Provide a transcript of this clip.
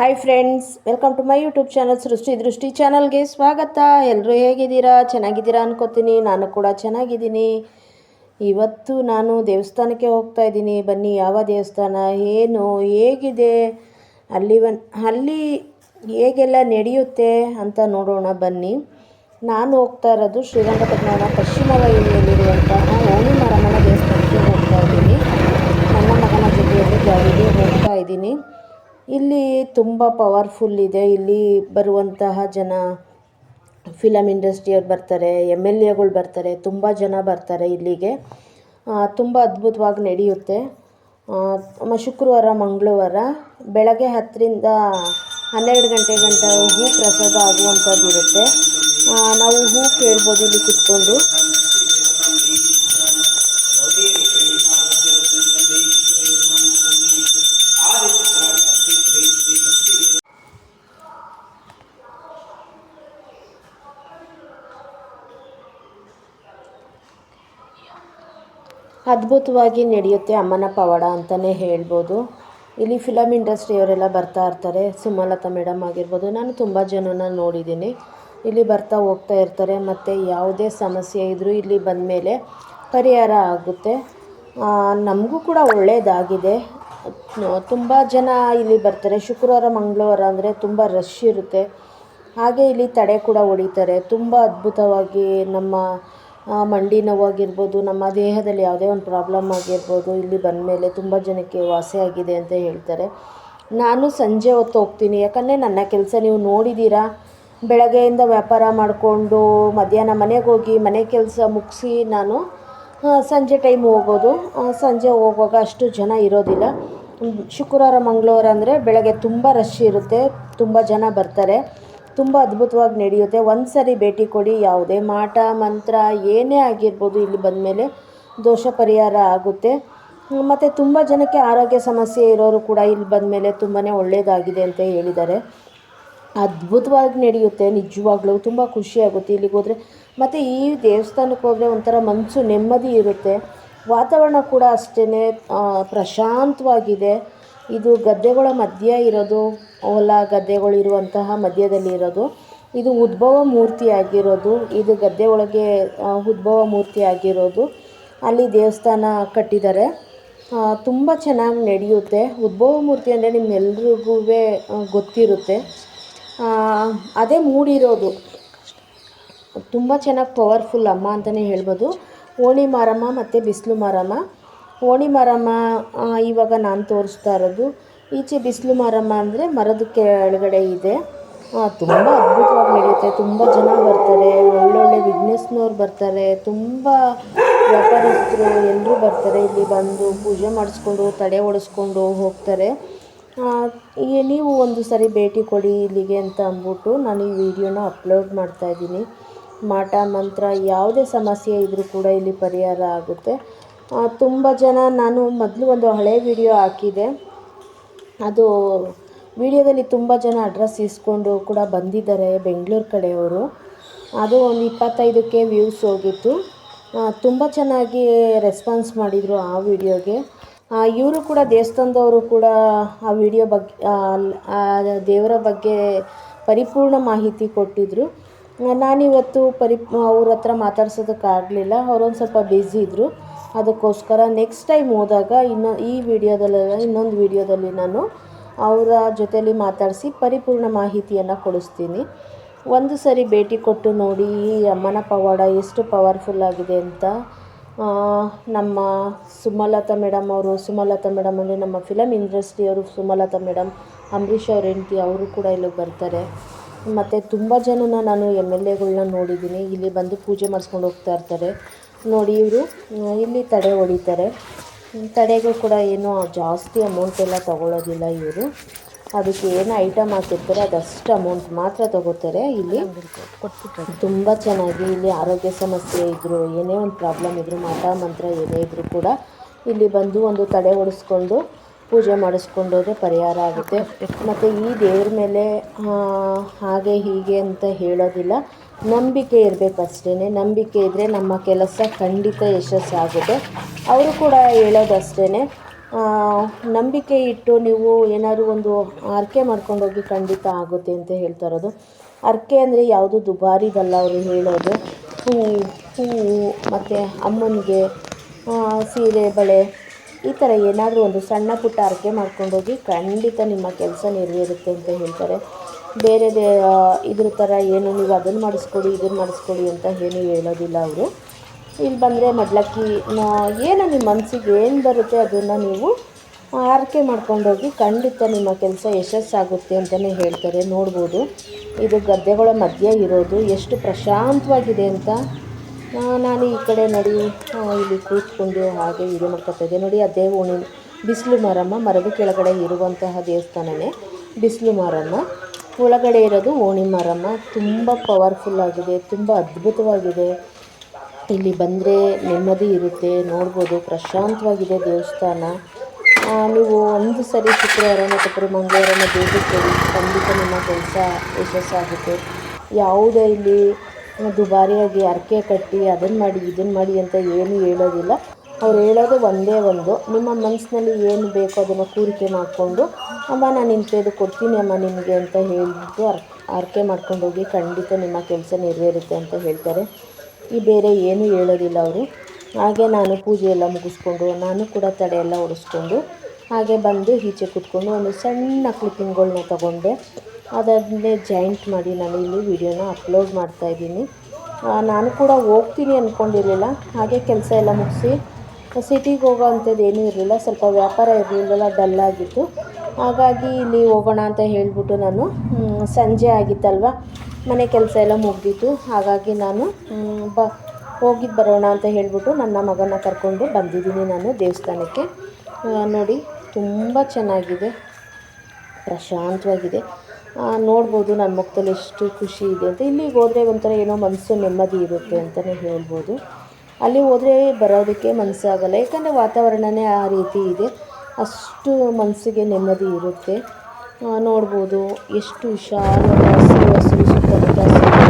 Hi friends welcome to my YouTube channel Srishti Drishti ಚಾನಲ್ಗೆ ಸ್ವಾಗತ. ಎಲ್ಲರೂ ಹೇಗಿದ್ದೀರಾ? ಚೆನ್ನಾಗಿದ್ದೀರಾ ಅನ್ಕೋತೀನಿ. ನಾನು ಕೂಡ ಚೆನ್ನಾಗಿದ್ದೀನಿ. ಇವತ್ತು ನಾನು ದೇವಸ್ಥಾನಕ್ಕೆ ಹೋಗ್ತಾ ಇದ್ದೀನಿ. ಬನ್ನಿ, ಯಾವ ದೇವಸ್ಥಾನ? ಏನು? ಹೇಗಿದೆ? ಅಲ್ಲಿ ಒನ್, ಅಲ್ಲಿ ಹೇಗೆಲ್ಲ ನಡೆಯುತ್ತೆ ಅಂತ ನೋಡೋಣ, ಬನ್ನಿ. ನಾನು ಹೋಗ್ತಾ ಇರೋದು ಶ್ರೀರಂಗಪಟ್ಟಣ ಪಶ್ಚಿಮ ವಾಹಿನಿಯಲ್ಲಿರುವಂತಹ ಓಣಿ ಮಾರಮ್ಮನ ದೇವಸ್ಥಾನಕ್ಕೆ ಹೋಗ್ತಾ ಇದ್ದೀನಿ. ನನ್ನ ಮಗನ ಜೊತೆಯಲ್ಲಿ ಗಾಡಿಗೆ ಹೋಗ್ತಾ ಇದ್ದೀನಿ. ಇಲ್ಲಿ ತುಂಬ ಪವರ್ಫುಲ್ ಇದೆ. ಇಲ್ಲಿ ಬರುವಂತಹ ಜನ ಫಿಲಮ್ ಇಂಡಸ್ಟ್ರಿಯವ್ರು ಬರ್ತಾರೆ ಎಂ ಎಲ್ ಎಗಳು ಬರ್ತಾರೆ, ತುಂಬ ಜನ ಬರ್ತಾರೆ ಇಲ್ಲಿಗೆ. ತುಂಬ ಅದ್ಭುತವಾಗಿ ನಡೆಯುತ್ತೆ. ಶುಕ್ರವಾರ, ಮಂಗಳವಾರ ಬೆಳಗ್ಗೆ ಹತ್ತರಿಂದ ಹನ್ನೆರಡು ಗಂಟೆ ಗಂಟೆ ಹೂ ಪ್ರಸಾದ ಆಗುವಂಥದ್ದು ಇರುತ್ತೆ. ನಾವು ಹೂ ಕೇಳ್ಬೋದು ಇಲ್ಲಿ ಕುತ್ಕೊಂಡು. ಅದ್ಭುತವಾಗಿ ನಡೆಯುತ್ತೆ ಅಮ್ಮನ ಪವಾಡ ಅಂತಲೇ ಹೇಳ್ಬೋದು. ಇಲ್ಲಿ ಫಿಲಮ್ ಇಂಡಸ್ಟ್ರಿಯವರೆಲ್ಲ ಬರ್ತಾ ಇರ್ತಾರೆ, ಸುಮಲತಾ ಮೇಡಮ್ ಆಗಿರ್ಬೋದು. ನಾನು ತುಂಬ ಜನನ ನೋಡಿದ್ದೀನಿ. ಇಲ್ಲಿ ಬರ್ತಾ ಹೋಗ್ತಾ ಇರ್ತಾರೆ, ಮತ್ತು ಯಾವುದೇ ಸಮಸ್ಯೆ ಇದ್ದರೂ ಇಲ್ಲಿ ಬಂದ ಮೇಲೆ ಪರಿಹಾರ ಆಗುತ್ತೆ. ನಮಗೂ ಕೂಡ ಒಳ್ಳೆಯದಾಗಿದೆ ತುಂಬ ಜನ ಇಲ್ಲಿ ಬರ್ತಾರೆ. ಶುಕ್ರವಾರ, ಮಂಗಳವಾರ ಅಂದರೆ ತುಂಬ ರಶ್ ಇರುತ್ತೆ. ಹಾಗೆ ಇಲ್ಲಿ ತಡೆ ಕೂಡ ಹೊಡಿತಾರೆ. ತುಂಬ ಅದ್ಭುತವಾಗಿ ನಮ್ಮ ಮಂಡಿ ನೋವಾಗಿರ್ಬೋದು, ನಮ್ಮ ದೇಹದಲ್ಲಿ ಯಾವುದೇ ಒಂದು ಪ್ರಾಬ್ಲಮ್ ಆಗಿರ್ಬೋದು, ಇಲ್ಲಿ ಬಂದ ಮೇಲೆ ತುಂಬ ಜನಕ್ಕೆ ವಾಸಿ ಆಗಿದೆ ಅಂತ ಹೇಳ್ತಾರೆ. ನಾನು ಸಂಜೆ ಹೊತ್ತು ಹೋಗ್ತೀನಿ, ಯಾಕಂದರೆ ನನ್ನ ಕೆಲಸ ನೀವು ನೋಡಿದ್ದೀರಾ ಬೆಳಗ್ಗೆಯಿಂದ ವ್ಯಾಪಾರ ಮಾಡಿಕೊಂಡು ಮಧ್ಯಾಹ್ನ ಮನೆಗೆ ಹೋಗಿ ಮನೆ ಕೆಲಸ ಮುಗಿಸಿ ನಾನು ಸಂಜೆ ಟೈಮ್ ಹೋಗೋದು. ಸಂಜೆ ಹೋಗುವಾಗ ಅಷ್ಟು ಜನ ಇರೋದಿಲ್ಲ. ಶುಕ್ರವಾರ, ಮಂಗಳವಾರ ಅಂದರೆ ಬೆಳಗ್ಗೆ ತುಂಬ ರಶ್ ಇರುತ್ತೆ, ತುಂಬ ಜನ ಬರ್ತಾರೆ. ತುಂಬ ಅದ್ಭುತವಾಗಿ ನಡೆಯುತ್ತೆ. ಒಂದು ಸರಿ ಭೇಟಿ ಕೊಡಿ, ಯಾವುದೇ ಮಾಟ, ಮಂತ್ರ, ಏನೇ ಆಗಿರ್ಬೋದು ಇಲ್ಲಿ ಬಂದಮೇಲೆ ದೋಷ ಪರಿಹಾರ ಆಗುತ್ತೆ. ಮತ್ತು ತುಂಬ ಜನಕ್ಕೆ ಆರೋಗ್ಯ ಸಮಸ್ಯೆ ಇರೋರು ಕೂಡ ಇಲ್ಲಿ ಬಂದಮೇಲೆ ತುಂಬಾ ಒಳ್ಳೆಯದಾಗಿದೆ ಅಂತ ಹೇಳಿದ್ದಾರೆ. ಅದ್ಭುತವಾಗಿ ನಡೆಯುತ್ತೆ, ನಿಜವಾಗ್ಲೂ ತುಂಬ ಖುಷಿಯಾಗುತ್ತೆ ಇಲ್ಲಿಗೆ ಹೋದರೆ. ಮತ್ತು ಈ ದೇವಸ್ಥಾನಕ್ಕೆ ಹೋದರೆ ಒಂಥರ ಮನಸ್ಸು ನೆಮ್ಮದಿ ಇರುತ್ತೆ. ವಾತಾವರಣ ಕೂಡ ಅಷ್ಟೇ ಪ್ರಶಾಂತವಾಗಿದೆ. ಇದು ಗದ್ದೆಗಳ ಮಧ್ಯ ಇರೋದು ಹೊಲ ಗದ್ದೆಗಳು ಇರುವಂತಹ ಮಧ್ಯದಲ್ಲಿ ಇರೋದು. ಇದು ಉದ್ಭವ ಮೂರ್ತಿ ಆಗಿರೋದು ಇದು ಗದ್ದೆ ಒಳಗೆ ಉದ್ಭವ ಮೂರ್ತಿ ಆಗಿರೋದು ಅಲ್ಲಿ ದೇವಸ್ಥಾನ ಕಟ್ಟಿದ್ದಾರೆ. ತುಂಬ ಚೆನ್ನಾಗಿ ನಡೆಯುತ್ತೆ. ಉದ್ಭವ ಮೂರ್ತಿ ಅಂದರೆ ನಿಮ್ಮೆಲ್ರಿಗೂ ಗೊತ್ತಿರುತ್ತೆ. ಅದೇ ಮೂಡಿರೋದು. ತುಂಬ ಚೆನ್ನಾಗಿ ಪವರ್ಫುಲ್ ಅಮ್ಮ ಅಂತಲೇ ಹೇಳ್ಬೋದು. ಓಣಿ ಮಾರಮ್ಮ ಮತ್ತು ಬಿಸಿಲು ಮಾರಮ್ಮ. ಓಣಿ ಮಾರಮ್ಮ ಇವಾಗ ನಾನು ತೋರಿಸ್ತಾ ಇರೋದು. ಈಚೆ ಬಿಸಿಲು ಮಾರಮ್ಮ ಅಂದರೆ ಮರದ ಕೆಳಗಡೆ ಇದೆ. ತುಂಬ ಅದ್ಭುತವಾಗಿ ನಡೆಯುತ್ತೆ. ತುಂಬ ಜನ ಬರ್ತಾರೆ. ಒಳ್ಳೊಳ್ಳೆ ಬಿಸ್ನೆಸ್ನವ್ರು ಬರ್ತಾರೆ. ತುಂಬ ವ್ಯಾಪಾರಸ್ಥರು ಎಲ್ಲರೂ ಬರ್ತಾರೆ. ಇಲ್ಲಿ ಬಂದು ಪೂಜೆ ಮಾಡಿಸ್ಕೊಂಡು, ತಡೆ ಒಡಿಸ್ಕೊಂಡು ಹೋಗ್ತಾರೆ. ನೀವು ಒಂದು ಸರಿ ಭೇಟಿ ಕೊಡಿ ಇಲ್ಲಿಗೆ ಅಂತ ಅಂದ್ಬಿಟ್ಟು ನಾನು ಈ ವಿಡಿಯೋನ ಅಪ್ಲೋಡ್ ಮಾಡ್ತಾ ಇದ್ದೀನಿ. ಮಾಟ, ಮಂತ್ರ ಯಾವುದೇ ಸಮಸ್ಯೆ ಇದ್ದರೂ ಕೂಡ ಇಲ್ಲಿ ಪರಿಹಾರ ಆಗುತ್ತೆ. ತುಂಬ ಜನ ನಾನು ಮೊದಲು ಒಂದು ಹಳೆ ವಿಡಿಯೋ ಹಾಕಿದೆ. ಅದು ವಿಡಿಯೋದಲ್ಲಿ ತುಂಬ ಜನ ಅಡ್ರೆಸ್ ಇಸ್ಕೊಂಡು ಕೂಡ ಬಂದಿದ್ದಾರೆ ಬೆಂಗಳೂರು ಕಡೆಯವರು. ಅದು ಒಂದು ಇಪ್ಪತ್ತೈದಕ್ಕೆ ವ್ಯೂಸ್ ಹೋಗಿತ್ತು. ತುಂಬ ಚೆನ್ನಾಗಿ ರೆಸ್ಪಾನ್ಸ್ ಮಾಡಿದರು ಆ ವಿಡಿಯೋಗೆ. ಇವರು ಕೂಡ ದೇವಸ್ಥಾನದವರು ಕೂಡ ಆ ವಿಡಿಯೋ ಬಗ್ಗೆ ದೇವರ ಬಗ್ಗೆ ಪರಿಪೂರ್ಣ ಮಾಹಿತಿ ಕೊಟ್ಟಿದ್ದರು ನಾನಿವತ್ತು ಪರಿ ಅವ್ರ ಹತ್ರ ಮಾತಾಡ್ಸೋದಕ್ಕಾಗಲಿಲ್ಲ. ಅವರೊಂದು ಸ್ವಲ್ಪ ಬ್ಯುಸಿ ಇದ್ದರು ಅದಕ್ಕೋಸ್ಕರ ನೆಕ್ಸ್ಟ್ ಟೈಮ್ ಹೋದಾಗ ಇನ್ನು ಈ ವಿಡಿಯೋದಲ್ಲೆಲ್ಲ ಇನ್ನೊಂದು ವಿಡಿಯೋದಲ್ಲಿ ನಾನು ಅವರ ಜೊತೆಯಲ್ಲಿ ಮಾತಾಡಿಸಿ ಪರಿಪೂರ್ಣ ಮಾಹಿತಿಯನ್ನು ಕೊಡಿಸ್ತೀನಿ. ಒಂದು ಸರಿ ಭೇಟಿ ಕೊಟ್ಟು ನೋಡಿ ಈ ಅಮ್ಮನ ಪವಾಡ ಎಷ್ಟು ಪವರ್ಫುಲ್ ಆಗಿದೆ ಅಂತ. ನಮ್ಮ ಸುಮಲತಾ ಮೇಡಮ್ ಅವರು, ಸುಮಲತಾ ಮೇಡಮ್ ಅಂದರೆ ನಮ್ಮ ಫಿಲಮ್ ಇಂಡಸ್ಟ್ರಿಯವರು ಸುಮಲತಾ ಮೇಡಮ್ ಅಂಬರೀಷ್ ಅವ್ರ ಹೆಂಡತಿ ಅವರು ಕೂಡ ಇಲ್ಲಿಗೆ ಬರ್ತಾರೆ. ಮತ್ತು ತುಂಬ ಜನನ ನಾನು ಎಂ ಎಲ್ ಎಗಳನ್ನ ನೋಡಿದ್ದೀನಿ. ಇಲ್ಲಿ ಬಂದು ಪೂಜೆ ಮಾಡಿಸ್ಕೊಂಡು ಹೋಗ್ತಾ ಇರ್ತಾರೆ. ನೋಡಿ ಇವರು ಇಲ್ಲಿ ತಡೆ ಹೊಡಿತಾರೆ. ತಡೆಗೂ ಕೂಡ ಏನು ಜಾಸ್ತಿ ಅಮೌಂಟ್ ಎಲ್ಲ ತಗೊಳ್ಳೋದಿಲ್ಲ ಇವರು. ಅದಕ್ಕೆ ಏನು ಐಟಮ್ ಹಾಕಿರ್ತಾರೆ ಅದಷ್ಟು ಅಮೌಂಟ್ ಮಾತ್ರ ತಗೋತಾರೆ ಇಲ್ಲಿ. ತುಂಬ ಚೆನ್ನಾಗಿ ಇಲ್ಲಿ ಆರೋಗ್ಯ ಸಮಸ್ಯೆ ಇದ್ದರು ಏನೇ ಒಂದು ಪ್ರಾಬ್ಲಮ್ ಇದ್ದರೂ ಮಠ ಮಂತ್ರ ಏನೇ ಇದ್ದರೂ ಕೂಡ ಇಲ್ಲಿ ಬಂದು ಒಂದು ತಡೆ ಹೊಡೆಸ್ಕೊಂಡು ಪೂಜೆ ಮಾಡಿಸ್ಕೊಂಡೋದ್ರೆ ಪರಿಹಾರ ಆಗುತ್ತೆ. ಮತ್ತು ಈ ದೇವ್ರ ಮೇಲೆ ಹಾಗೆ ಹೀಗೆ ಅಂತ ಹೇಳೋದಿಲ್ಲ. ನಂಬಿಕೆ ಇರಬೇಕು ಅಷ್ಟೇ ನಂಬಿಕೆ ಇದ್ದರೆ ನಮ್ಮ ಕೆಲಸ ಖಂಡಿತ ಯಶಸ್ಸಾಗುತ್ತೆ. ಅವರು ಕೂಡ ಹೇಳೋದು ಅಷ್ಟೇ ಆ, ನಂಬಿಕೆ ಇಟ್ಟು ನೀವು ಏನಾದರೂ ಒಂದು ಹರಕೆ ಮಾಡ್ಕೊಂಡೋಗಿ ಖಂಡಿತ ಆಗುತ್ತೆ ಅಂತ ಹೇಳ್ತಾ ಇರೋದು. ಹರಕೆ ಅಂದರೆ ಯಾವುದು ದುಬಾರಿದಲ್ಲ ಅವರು ಹೇಳೋದು. ಹೂವು ಹೂವು ಮತ್ತು ಅಮ್ಮನಿಗೆ ಸೀರೆ ಬಳೆ ಈ ಥರ ಏನಾದರೂ ಒಂದು ಸಣ್ಣ ಪುಟ್ಟ ಹರಕೆ ಮಾಡ್ಕೊಂಡೋಗಿ ಖಂಡಿತ ನಿಮ್ಮ ಕೆಲಸ ನೆರವೇರುತ್ತೆ ಅಂತ ಹೇಳ್ತಾರೆ. ಬೇರೆದೇ ಬೇ ಇದ್ರ ಥರ ಏನು ನೀವು ಅದನ್ನು ಮಾಡಿಸ್ಕೊಡಿ, ಇದನ್ನು ಮಾಡಿಸ್ಕೊಡಿ ಅಂತ ಏನೂ ಹೇಳೋದಿಲ್ಲ ಅವರು. ಇಲ್ಲಿ ಬಂದರೆ ಮಡ್ಲಕ್ಕಿ ಏನು ನಿಮ್ಮ ಮನಸ್ಸಿಗೆ ಏನು ಬರುತ್ತೆ ಅದನ್ನು ನೀವು ಆರಕೆ ಮಾಡ್ಕೊಂಡೋಗಿ ಖಂಡಿತ ನಿಮ್ಮ ಕೆಲಸ ಯಶಸ್ಸಾಗುತ್ತೆ ಅಂತಲೇ ಹೇಳ್ತಾರೆ. ನೋಡ್ಬೋದು. ಇದು ಗದ್ದೆಗಳ ಮಧ್ಯೆ ಇರೋದು. ಎಷ್ಟು ಪ್ರಶಾಂತವಾಗಿದೆ ಅಂತ ನಾನು ಈ ಕಡೆ ನೋಡಿ ಇಲ್ಲಿ ಕೂತ್ಕೊಂಡು ಹಾಗೆ ಇದು ಮಾಡ್ಕೊತಾ ಇದ್ದೆ. ನೋಡಿ ಅದೇ ಓಣಿ ಬಿಸಿಲು ಮಾರಮ್ಮ ಮರದ ಕೆಳಗಡೆ ಇರುವಂತಹ ದೇವಸ್ಥಾನವೇ ಬಿಸಿಲು ಮಾರಮ್ಮ. ಒಳಗಡೆ ಇರೋದು ಓಣಿ ಮಾರಮ್ಮ. ತುಂಬ ಪವರ್ಫುಲ್ ಆಗಿದೆ, ತುಂಬ ಅದ್ಭುತವಾಗಿದೆ. ಇಲ್ಲಿ ಬಂದರೆ ನೆಮ್ಮದಿ ಇರುತ್ತೆ, ನೋಡ್ಬೋದು. ಪ್ರಶಾಂತವಾಗಿದೆ ದೇವಸ್ಥಾನ. ನೀವು ಒಂದು ಸರಿ ಶುಕ್ರವಾರ ಮತ್ತು ಮಂಗಳವಾರನ ಭೇಟಿ ಖಂಡಿತ ನಿಮ್ಮ ಕೆಲಸ ಯಶಸ್ಸಾಗುತ್ತೆ ಯಾವುದೇ ಇಲ್ಲಿ ದುಬಾರಿಯಾಗಿ ಹರಕೆ ಕಟ್ಟಿ ಅದನ್ನು ಮಾಡಿ ಇದನ್ನು ಮಾಡಿ ಅಂತ ಏನೂ ಹೇಳೋದಿಲ್ಲ. ಅವ್ರು ಹೇಳೋದು ಒಂದೇ ಒಂದು. ನಿಮ್ಮ ಮನಸ್ಸಿನಲ್ಲಿ ಏನು ಬೇಕೋ ಅದನ್ನು ಕೋರಿಕೆ ಮಾಡಿಕೊಂಡು, ಅಮ್ಮ, ನಾನು ಇಂಥದ್ದು ಕೊಡ್ತೀನಿ, ಅಮ್ಮ, ನಿಮಗೆ ಅಂತ ಹೇಳಿಬಿಟ್ಟು ಆರ್ಕೆ ಮಾಡ್ಕೊಂಡು ಮಾಡ್ಕೊಂಡೋಗಿ ಖಂಡಿತ ನಿಮ್ಮ ಕೆಲಸ ನೆರವೇರುತ್ತೆ ಅಂತ ಹೇಳ್ತಾರೆ. ಈ ಬೇರೆ ಏನೂ ಹೇಳೋದಿಲ್ಲ ಅವರು. ಹಾಗೆ ನಾನು ಪೂಜೆ ಎಲ್ಲ ಮುಗಿಸ್ಕೊಂಡು, ನಾನು ಕೂಡ ತಡೆಯೆಲ್ಲ ಎಲ್ಲ ಹಾಗೆ ಬಂದು ಈಚೆ ಕುತ್ಕೊಂಡು ಒಂದು ಸಣ್ಣ ಕ್ಲಿಪ್ಪಿಂಗ್ಗಳನ್ನ ತೊಗೊಂಡೆ. ಅದನ್ನೇ ಜಾಯಿಂಟ್ ಮಾಡಿ ನಾನು ಇಲ್ಲಿ ವಿಡಿಯೋನ ಅಪ್ಲೋಡ್ ಮಾಡ್ತಾಯಿದ್ದೀನಿ ನಾನು ಕೂಡ ಹೋಗ್ತೀನಿ ಅಂದ್ಕೊಂಡಿರಲಿಲ್ಲ ಹಾಗೆ ಕೆಲಸ ಎಲ್ಲ ಮುಗಿಸಿ ಸಿಟಿಗೆ ಹೋಗೋ ಅಂಥದ್ದು ಏನೂ ಇರಲಿಲ್ಲ, ಸ್ವಲ್ಪ ವ್ಯಾಪಾರ ಇರಲಿಲ್ಲ ಡಲ್ ಆಗಿತ್ತು. ಹಾಗಾಗಿ ಇಲ್ಲಿ ಹೋಗೋಣ ಅಂತ ಹೇಳಿಬಿಟ್ಟು ನಾನು ಸಂಜೆ ಆಗಿತ್ತಲ್ವ? ಮನೆ ಕೆಲಸ ಎಲ್ಲ ಮುಗ್ದಿತ್ತು. ಹಾಗಾಗಿ ನಾನು ಬ ಹೋಗಿದ್ದು ಬರೋಣ ಅಂತ ಹೇಳಿಬಿಟ್ಟು ನನ್ನ ಮಗನ ಕರ್ಕೊಂಡು ಬಂದಿದ್ದೀನಿ ನಾನು ದೇವಸ್ಥಾನಕ್ಕೆ. ನೋಡಿ, ತುಂಬ ಚೆನ್ನಾಗಿದೆ. ಪ್ರಶಾಂತವಾಗಿದೆ. ನೋಡ್ಬೋದು ನನ್ನ ಮುಖದಲ್ಲಿ ಎಷ್ಟು ಖುಷಿ ಇದೆ ಅಂತ. ಇಲ್ಲಿಗೆ ಹೋದರೆ ಒಂಥರ ಏನೋ ಮನಸ್ಸು ನೆಮ್ಮದಿ ಇರುತ್ತೆ ಅಂತಲೇ ಹೇಳ್ಬೋದು. ಅಲ್ಲಿ ಹೋದರೆ ಬರೋದಕ್ಕೆ ಮನಸ್ಸಾಗಲ್ಲ ಯಾಕಂದರೆ ವಾತಾವರಣನೇ ಆ ರೀತಿ ಇದೆ. ಅಷ್ಟು ಮನಸ್ಸಿಗೆ ನೆಮ್ಮದಿ ಇರುತ್ತೆ. ನೋಡ್ಬೋದು ಎಷ್ಟು ವಿಶಾಲವಾದ ಹಸಿರು ಹಸಿರು ಸುತ್ತಮುತ್ತ ಹಸಿರು